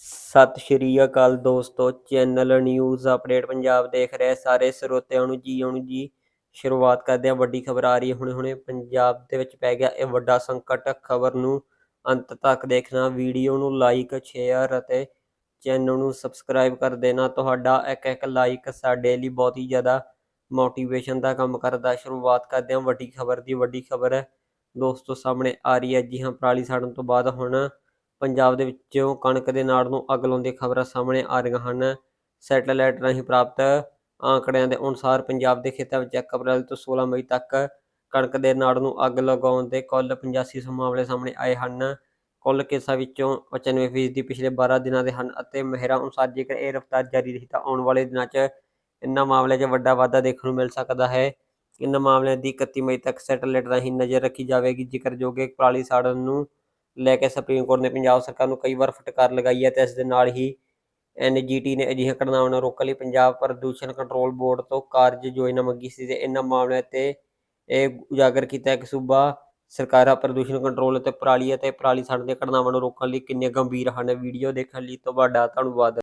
ਸਤਿ ਸ਼੍ਰੀ ਅਕਾਲ ਦੋਸਤੋ, channel news update Punjab ਦੇਖ ਰਹੇ ਸਾਰੇ ਸਰੋਤਿਆਂ ਨੂੰ ਜੀ ਆਉਣ ਜੀ ਸ਼ੁਰੂਆਤ ਕਰਦੇ ਹਾਂ। ਵੱਡੀ ਖਬਰ ਆ ਰਹੀ ਹੈ, ਹੁਣੇ ਹੁਣੇ ਪੰਜਾਬ ਦੇ ਵਿੱਚ ਪੈ ਗਿਆ ਇਹ ਵੱਡਾ ਸੰਕਟ। ਖਬਰ ਨੂੰ ਅੰਤ ਤੱਕ ਦੇਖਣਾ, ਵੀਡੀਓ ਨੂੰ ਲਾਈਕ ਸ਼ੇਅਰ ਅਤੇ ਚੈਨਲ ਨੂੰ ਸਬਸਕ੍ਰਾਈਬ ਕਰ ਦੇਣਾ। ਤੁਹਾਡਾ ਇੱਕ ਇੱਕ ਲਾਈਕ ਸਾਡੇ ਲਈ ਬਹੁਤ ਹੀ ਜ਼ਿਆਦਾ ਮੋਟੀਵੇਸ਼ਨ ਦਾ ਕੰਮ ਕਰਦਾ। ਸ਼ੁਰੂਆਤ ਕਰਦੇ ਹਾਂ ਵੱਡੀ ਖਬਰ ਦੀ। ਵੱਡੀ ਖਬਰ ਦੋਸਤੋ ਸਾਹਮਣੇ ਆ ਰਹੀ ਹੈ ਜੀ, ਹਾਂ, ਪਰਾਲੀ ਸਾੜਨ ਤੋਂ ਬਾਅਦ ਹੁਣ ਪੰਜਾਬ ਦੇ ਵਿੱਚੋਂ ਕਣਕ ਦੇ ਨਾੜ ਨੂੰ ਅੱਗ ਲਾਉਣ ਖਬਰਾਂ ਸਾਹਮਣੇ ਆ ਰਹੀਆਂ ਹਨ। ਸੈਟੇਲਾਈਟ ਰਾਹੀਂ ਪ੍ਰਾਪਤ ਆંકੜਿਆਂ ਦੇ ਅਨੁਸਾਰ ਪੰਜਾਬ ਦੇ ਖੇਤਾਂ ਵਿੱਚ 1 ਅਪ੍ਰੈਲ ਤੋਂ 16 ਮਈ ਤੱਕ ਕਣਕ ਦੇ ਨਾੜ ਨੂੰ ਅੱਗ ਲਗਾਉਣ ਦੇ ਕੁੱਲ 8500 ਮਾਮਲੇ ਸਾਹਮਣੇ ਆਏ ਹਨ। ਕੁੱਲ ਕੇਸਾਂ ਵਿੱਚੋਂ 95% ਪਿਛਲੇ 12 ਦਿਨਾਂ ਦੇ ਹਨ ਅਤੇ ਮਹਿਰਾਂ ਅਨੁਸਾਰ ਜੇਕਰ ਇਹ ਰਫ਼ਤਾਰ ਜਾਰੀ ਰਹੀ ਤਾਂ ਆਉਣ ਵਾਲੇ ਦਿਨਾਂ 'ਚ ਇਨ੍ਹਾਂ ਮਾਮਲਿਆਂ 'ਚ ਵੱਡਾ ਵਾਧਾ ਦੇਖਣ ਨੂੰ ਮਿਲ ਸਕਦਾ ਹੈ। ਇਨ੍ਹਾਂ ਮਾਮਲਿਆਂ ਦੀ 31 ਮਈ ਤੱਕ ਸੈਟੇਲਾਈਟ ਰਾਹੀਂ ਨਜ਼ਰ ਰੱਖੀ ਜਾਵੇਗੀ। ਜ਼ਿਕਰਯੋਗ ਹੈ ਪਰਾਲੀ ਸਾੜਨ ਨੂੰ ਲੈ ਕੇ ਸੁਪਰੀਮ ਕੋਰਟ ਨੇ ਪੰਜਾਬ ਸਰਕਾਰ ਨੂੰ ਕਈ ਵਾਰ ਫਟਕਾਰ ਲਗਾਈ ਹੈ ਤੇ ਇਸ ਦੇ ਨਾਲ ਹੀ ਐਨਜੀਟੀ ਨੇ ਅਜਿਹੀਆਂ ਘਟਨਾਵਾਂ ਨੂੰ ਰੋਕਣ ਲਈ ਪੰਜਾਬ ਪ੍ਰਦੂਸ਼ਣ ਕੰਟਰੋਲ ਬੋਰਡ ਤੋਂ ਕਾਰਜ ਯੋਜਨਾ ਮੰਗੀ ਸੀ ਤੇ ਇਹਨਾਂ ਮਾਮਲਿਆਂ ਤੇ ਇਹ ਉਜਾਗਰ ਕੀਤਾ ਹੈ ਕਿ ਸੂਬਾ ਸਰਕਾਰਾਂ ਪ੍ਰਦੂਸ਼ਣ ਕੰਟਰੋਲ ਅਤੇ ਪਰਾਲੀ ਅਤੇ ਪਰਾਲੀ ਸਾੜਨ ਦੀਆਂ ਘਟਨਾਵਾਂ ਨੂੰ ਰੋਕਣ ਲਈ ਕਿੰਨੇ ਗੰਭੀਰ ਹਨ। ਵੀਡੀਓ ਦੇਖਣ ਲਈ ਤੁਹਾਡਾ ਧੰਨਵਾਦ।